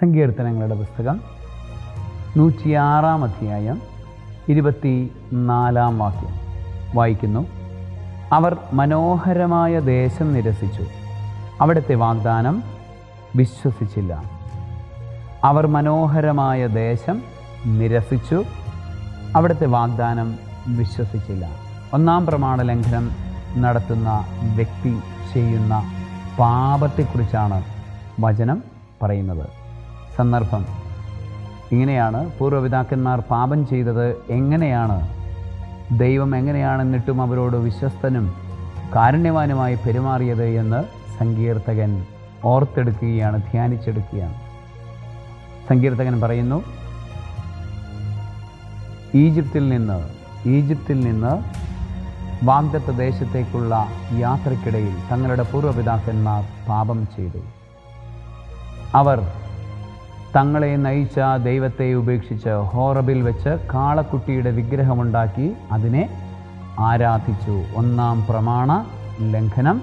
സങ്കീർത്തനങ്ങളുടെ പുസ്തകം നൂറ്റിയാറാം അധ്യായം ഇരുപത്തി നാലാം വാക്യം. വായിക്കുന്നു. അവർ മനോഹരമായ ദേശം നിരസിച്ചു. അവിടുത്തെ വാഗ്ദാനം വിശ്വസിച്ചില്ല. അവർ മനോഹരമായ ദേശം നിരസിച്ചു. അവിടുത്തെ വാഗ്ദാനം വിശ്വസിച്ചില്ല. ഒന്നാം പ്രമാണ ലംഘനം നടത്തുന്ന വ്യക്തി ചെയ്യുന്ന പാപത്തെക്കുറിച്ചാണ് വചനം പറയുന്നത്. സന്ദർഭം. ഇങ്ങനെയാണ് പൂർവപിതാക്കന്മാർ പാപം ചെയ്തത്. എങ്ങനെയാണ്? ദൈവം എങ്ങനെയാണെന്നിട്ടും അവരോട് വിശ്വസ്തനും കാരുണ്യവാനുമായി പെരുമാറിയത് എന്ന് സങ്കീർത്തകൻ ഓർത്തെടുക്കുകയാണ് ധ്യാനിച്ചെടുക്കുകയാണ്. സങ്കീർത്തകൻ പറയുന്നു ഈജിപ്തിൽ നിന്ന് ഈജിപ്തിൽ നിന്ന് വാഗ്ദത്ത ദേശത്തേക്കുള്ള യാത്രക്കിടയിൽ തങ്ങളുടെ പൂർവപിതാക്കന്മാർ പാപം ചെയ്തു. അവർ തങ്ങളെ നയിച്ച ദൈവത്തെ ഉപേക്ഷിച്ച് ഹോറബിൽ വെച്ച് കാളക്കുട്ടിയുടെ വിഗ്രഹമുണ്ടാക്കി അതിനെ ആരാധിച്ചു. ഒന്നാം പ്രമാണ ലംഘനം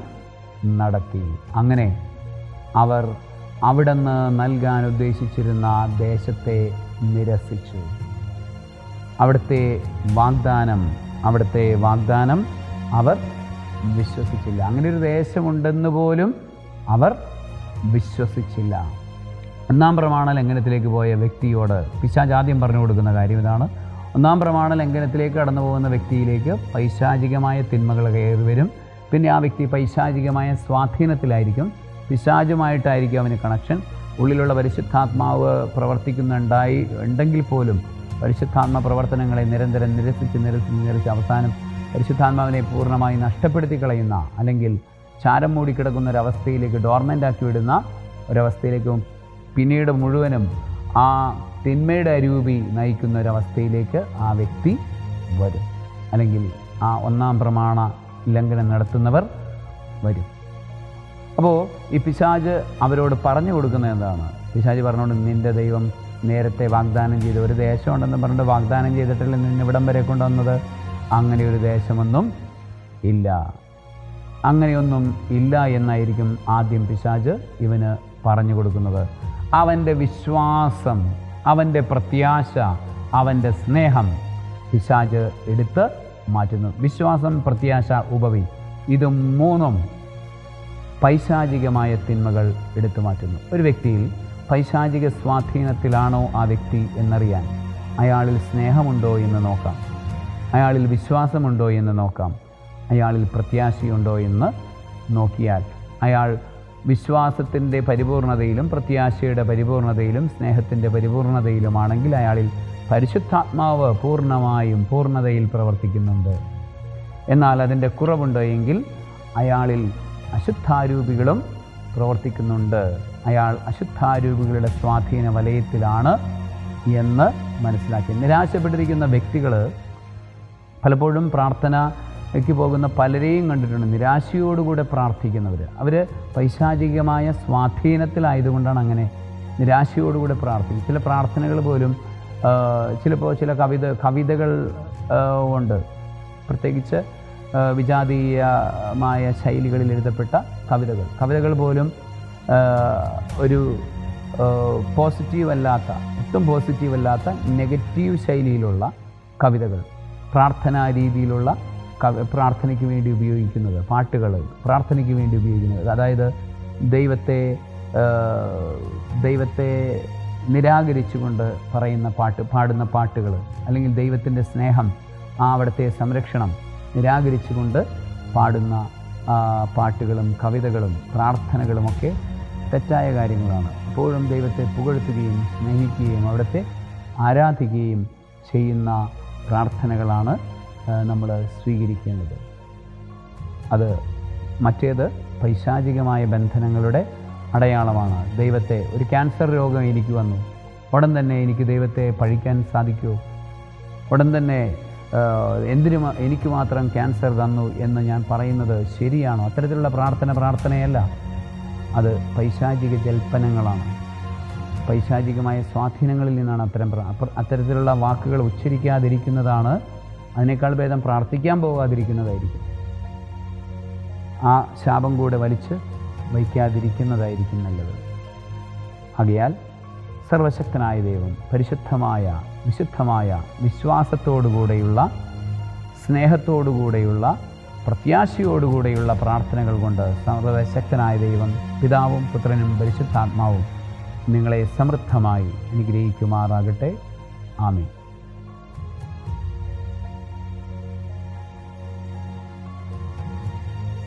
നടത്തി. അങ്ങനെ അവർ അവിടുന്ന് നൽകാൻ ഉദ്ദേശിച്ചിരുന്ന ദേശത്തെ നിരസിച്ചു. അവിടുത്തെ വാഗ്ദാനം അവിടുത്തെ വാഗ്ദാനം അവർ വിശ്വസിച്ചില്ല. അങ്ങനെ ഒരു ദേശമുണ്ടെന്ന് പോലും അവർ വിശ്വസിച്ചില്ല. ഒന്നാം പ്രമാണ ലംഘനത്തിലേക്ക് പോയ വ്യക്തിയോട് പിശാചാദ്യം പറഞ്ഞു കൊടുക്കുന്ന കാര്യം ഇതാണ്. ഒന്നാം പ്രമാണ ലംഘനത്തിലേക്ക് കടന്നു പോകുന്ന വ്യക്തിയിലേക്ക് പൈശാചികമായ തിന്മകൾ കയറി വരും. പിന്നെ ആ വ്യക്തി പൈശാചികമായ സ്വാധീനത്തിലായിരിക്കും. പിശാചുമായിട്ടായിരിക്കും അവന് കണക്ഷൻ ഉള്ളിലുള്ള പരിശുദ്ധാത്മാവ് പ്രവർത്തിക്കുന്നുണ്ടായി ഉണ്ടെങ്കിൽ പോലും പരിശുദ്ധാത്മ പ്രവർത്തനങ്ങളെ നിരന്തരം നിരസിച്ച് നിരസിച്ച് നിരസിച്ച് അവസാനം പരിശുദ്ധാത്മാവിനെ പൂർണമായി നഷ്ടപ്പെടുത്തി കളയുന്ന അല്ലെങ്കിൽ ചാരം മൂടിക്കിടക്കുന്ന ഒരവസ്ഥയിലേക്ക് ഡോർമെന്റ് ആക്കി വിടുന്ന ഒരവസ്ഥയിലേക്കും പിന്നീട് മുഴുവനും ആ തിന്മയുടെ അരൂപി നയിക്കുന്ന ഒരവസ്ഥയിലേക്ക് ആ വ്യക്തി വരും. അല്ലെങ്കിൽ ആ ഒന്നാം പ്രമാണ ലംഘനം നടത്തുന്നവർ വരും. അപ്പോൾ ഈ പിശാജ് അവരോട് പറഞ്ഞു കൊടുക്കുന്ന എന്താണ്? പിശാജ് പറഞ്ഞുകൊണ്ട് നിന്റെ ദൈവം നേരത്തെ വാഗ്ദാനം ചെയ്ത് ഒരു ദേശമുണ്ടെന്ന് പറഞ്ഞിട്ട് വാഗ്ദാനം ചെയ്തിട്ടില്ല നിന്ന് ഇവിടം വരെ കൊണ്ടുവന്നത്. അങ്ങനെ ഒരു ദേശമൊന്നും ഇല്ല. അങ്ങനെയൊന്നും ഇല്ല എന്നായിരിക്കും ആദ്യം പിശാജ് ഇവന് പറഞ്ഞു കൊടുക്കുന്നത്. അവന്റെ വിശ്വാസം അവന്റെ പ്രത്യാശ അവന്റെ സ്നേഹം പിശാജ് എടുത്ത് മാറ്റുന്നു. വിശ്വാസം പ്രത്യാശ ഉപവി ഇത് മൂന്നും പൈശാചികമായ തിന്മകൾ എടുത്തു മാറ്റുന്നു. ഒരു വ്യക്തിയിൽ പൈശാചിക സ്വാധീനത്തിലാണോ ആ വ്യക്തി എന്നറിയാൻ അയാളിൽ സ്നേഹമുണ്ടോ എന്ന് നോക്കാം. അയാളിൽ വിശ്വാസമുണ്ടോ എന്ന് നോക്കാം. അയാളിൽ പ്രത്യാശയുണ്ടോ എന്ന് നോക്കിയാൽ അയാൾ വിശ്വാസത്തിന്റെ പരിപൂർണതയിലും പ്രത്യാശയുടെ പരിപൂർണതയിലും സ്നേഹത്തിന്റെ പരിപൂർണതയിലുമാണെങ്കിൽ അയാളിൽ പരിശുദ്ധാത്മാവ് പൂർണമായും പൂർണതയിൽ പ്രവർത്തിക്കുന്നുണ്ട്. എന്നാൽ അതിന്റെ കുറവുണ്ടോ എങ്കിൽ അയാളിൽ അശുദ്ധാരൂപികളും പ്രവർത്തിക്കുന്നുണ്ട്. അയാൾ അശുദ്ധാരൂപികളുടെ സ്വാധീന വലയത്തിലാണ് എന്ന് മനസ്സിലാക്കി. നിരാശപ്പെട്ടിരിക്കുന്ന വ്യക്തികൾ പലപ്പോഴും പ്രാർത്ഥനയ്ക്ക് പോകുന്ന പലരെയും കണ്ടിട്ടുണ്ട്. നിരാശയോടുകൂടെ പ്രാർത്ഥിക്കുന്നവർ അവർ പൈശാചികമായ സ്വാധീനത്തിലായതുകൊണ്ടാണ് അങ്ങനെ നിരാശയോടുകൂടെ പ്രാർത്ഥിക്കും ചില പ്രാർത്ഥനകൾ പോലും ചിലപ്പോൾ ചില കവിത കവിതകൾ ഉണ്ട്. പ്രത്യേകിച്ച് വിജാതീയമായ ശൈലികളിൽ എഴുതപ്പെട്ട കവിതകൾ. കവിതകൾ പോലും ഒരു പോസിറ്റീവ് അല്ലാത്ത ഒട്ടും പോസിറ്റീവ് അല്ലാത്ത നെഗറ്റീവ് ശൈലിയിലുള്ള കവിതകൾ. പ്രാർത്ഥനാ രീതിയിലുള്ള പ്രാർത്ഥനയ്ക്ക് വേണ്ടി ഉപയോഗിക്കുന്നത് പാട്ടുകൾ പ്രാർത്ഥനയ്ക്ക് വേണ്ടി ഉപയോഗിക്കുന്നത്. അതായത് ദൈവത്തെ ദൈവത്തെ നിരാകരിച്ചുകൊണ്ട് പറയുന്ന പാട്ട് പാടുന്ന പാട്ടുകൾ അല്ലെങ്കിൽ ദൈവത്തിന്റെ സ്നേഹം ആ അവിടുത്തെ സംരക്ഷണം നിരാകരിച്ചുകൊണ്ട് പാടുന്ന പാട്ടുകളും കവിതകളും പ്രാർത്ഥനകളുമൊക്കെ തെറ്റായ കാര്യങ്ങളാണ്. എപ്പോഴും ദൈവത്തെ പുകഴ്ത്തുകയും സ്നേഹിക്കുകയും അവിടുത്തെ ആരാധിക്കുകയും ചെയ്യുന്ന പ്രാർത്ഥനകളാണ് നമ്മൾ സ്വീകരിക്കേണ്ടത്. അത് മറ്റേത് പൈശാചികമായ ബന്ധനങ്ങളുടെ അടയാളമാണ്. ദൈവത്തെ ഒരു ക്യാൻസർ രോഗം എനിക്ക് വന്നു. ഉടൻ തന്നെ എനിക്ക് ദൈവത്തെ പഴിക്കാൻ സാധിക്കുമോ ഉടൻ തന്നെ എന്തിനു എനിക്ക് മാത്രം ക്യാൻസർ തന്നു എന്ന് ഞാൻ പറയുന്നത് ശരിയാണോ? അത്തരത്തിലുള്ള പ്രാർത്ഥന പ്രാർത്ഥനയല്ല. അത് പൈശാചിക ജൽപ്പനങ്ങളാണ്. പൈശാചികമായ സ്വാധീനങ്ങളിൽ നിന്നാണ് അത്തരം അത്തരത്തിലുള്ള വാക്കുകൾ ഉച്ചരിക്കാതിരിക്കുന്നതാണ് അതിനേക്കാൾ ഭേദം പ്രാർത്ഥിക്കാൻ പോകാതിരിക്കുന്നതായിരിക്കും ആ ശാപം കൂടെ വലിച്ച് വയ്ക്കാതിരിക്കുന്നതായിരിക്കും നല്ലത്. ആകയാൽ സർവശക്തനായ ദൈവം പരിശുദ്ധമായ വിശുദ്ധമായ വിശ്വാസത്തോടുകൂടെയുള്ള സ്നേഹത്തോടുകൂടെയുള്ള പ്രത്യാശയോടുകൂടെയുള്ള പ്രാർത്ഥനകൾ കൊണ്ട് സർവശക്തനായ ദൈവം പിതാവും പുത്രനും പരിശുദ്ധാത്മാവും നിങ്ങളെ സമൃദ്ധമായി അനുഗ്രഹിക്കുമാറാകട്ടെ. ആമീൻ.